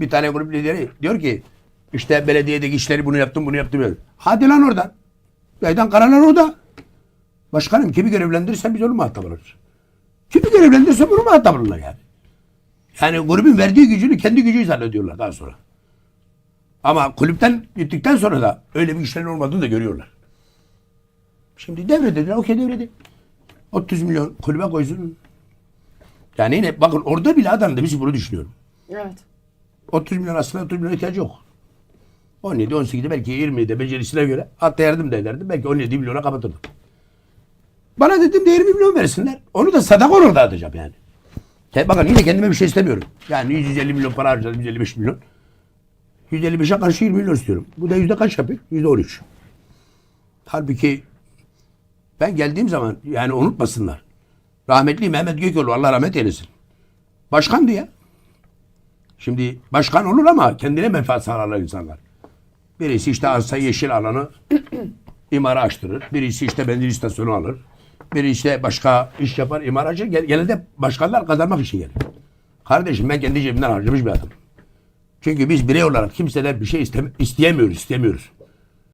Bir tane grup lideri diyor ki işte belediyedeki işleri bunu yaptım bunu yaptım. diyor. Hadi lan oradan. Meydan kararlar orada. Başkanım kimi görevlendirirsen biz onu muhatap alırız. Kimi görevlendirirse bunu muhatap alırlar yani. Yani grubun verdiği gücünü kendi gücü zannediyorlar daha sonra. Ama kulüpten gittikten sonra da öyle bir işlerin olmadığını da görüyorlar. Şimdi devredildiler. Okey devredi. 30 milyon kulübe koysun. Yani yine bakın orada bile adam demiş bunu düşünüyorum. Evet. 30 milyon aslında 30 milyon ihtiyacı yok. 17, 18'de belki 20'de becerisine göre hatta yardım da ederdim. Belki 17 milyona kapatırdım. Bana dedim de 20 milyon versinler. Onu da sadaka olarak dağıtacağım yani. Bakın yine kendime bir şey istemiyorum. Yani 150 milyon para harcadım, 155 milyon. 155'e karşı 20 milyon istiyorum. Bu da yüzde kaç yapıyor? Yüzde 13. Halbuki ben geldiğim zaman yani unutmasınlar. Rahmetli Mehmet Gökoğlu Allah rahmet eylesin. Başkandı ya. Şimdi başkan olur ama kendine menfaat sağlarlar insanlar. Birisi işte arsa yeşil alanı imara açtırır. Birisi işte benzin istasyonu alır. Biri işte başka iş yapar, imar açar. Genelde başkanlar kazanmak için gelir. Kardeşim ben kendi cebimden harcamış bir adamım. Çünkü biz birey olarak kimseden bir şey isteme, isteyemiyoruz, istemiyoruz.